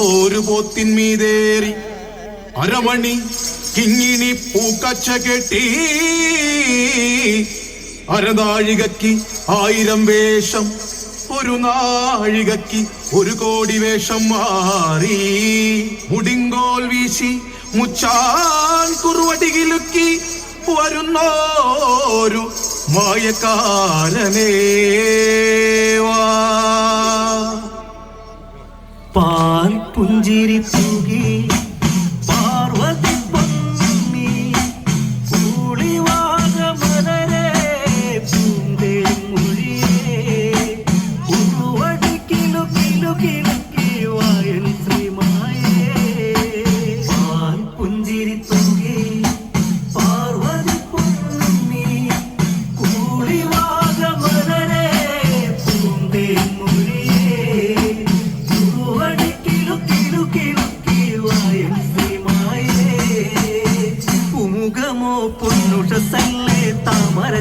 ഒരു പോത്തിന്മീതേറി അരമണി കിങ്ങിണി പൂക്കച്ച കെട്ടി. അരതാഴികക്ക് ആയിരം വേഷം ഒരു നാഴികക്ക് ഒരു കോടി വേഷം മാറി. മുടിങ്കോൽ വീശി മുച്ചാൻ കുറുവടികിലുക്കി വരുന്നോരു മായക്കാരനേവാ. പാൽ പുഞ്ചിരിച്ചു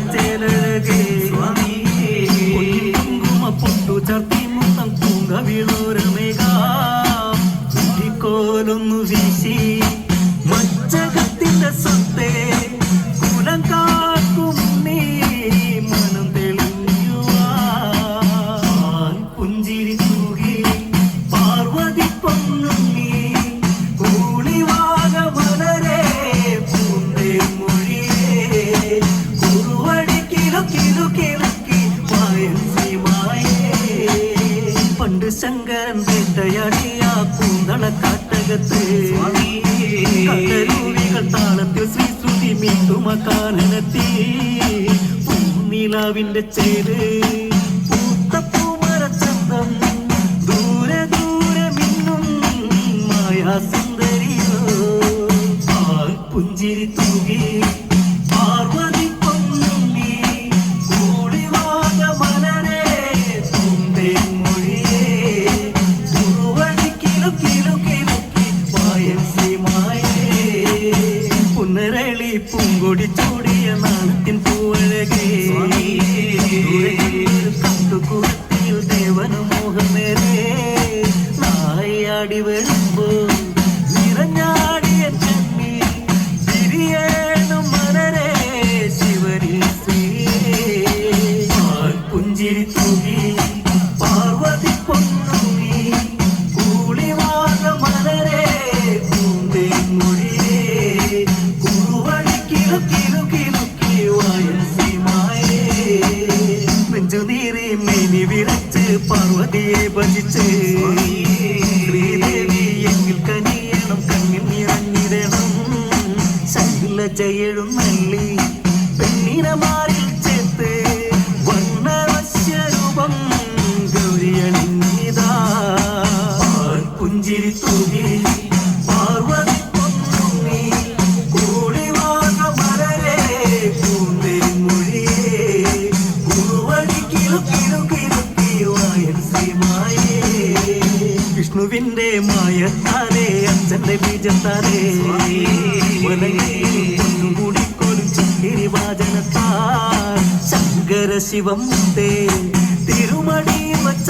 കരച്ചേലഴകേ കുങ്കുമ പൊട്ടു ചർത്തി മുത്തം പൂങ്ക വീണോരമേകാലൊന്നു വീശി മച്ചകത്തിന്റെ സ്വത്തേ. കാട്ടകത്ത്. കത്തരൂപികൾ താളത്തിൽ ശ്രീ ശ്രുതി മീട്ടുമ കാനനത്തിൽ പൂനിലാവിന്റെ ചേര് പൂത്തപ്പൂമരച്ചന്തം ദൂരെ ദൂരെ മിന്നും മായാ സുന്ദരിയോ പുഞ്ചിരി തൂകി പാർവതി പാർവതിയെ ഭജിച്ച് ശ്രീദേവി എങ്കിൽ കനിയണം കണ്ണിൽ നിറഞ്ഞിടണം. ശൈലജ എഴുന്നള്ളി പെണ്ണിനമാർ എന്നെ വിജത്താരേ മുടിക്കൊടിച്ചു തിരുവാചനത്താൽ ശങ്കര ശിവം തിരുമടി മച്ച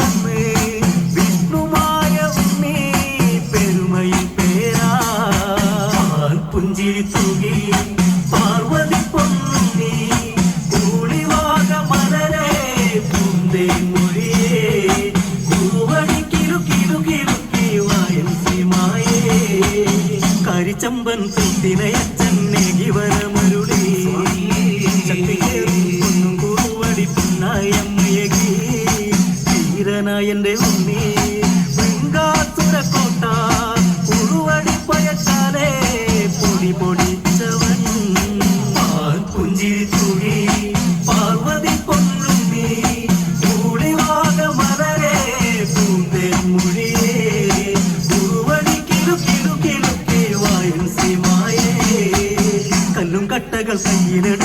ചെമ്പൻ കൂട്ടിനെ അച്ഛൻ നേകി വരമരുളി ശക്തി കേറി പൊന്നും കൂടുവടി പിന്നായമ്മയകി. ധീരനായ ഉണ്ട് sevgili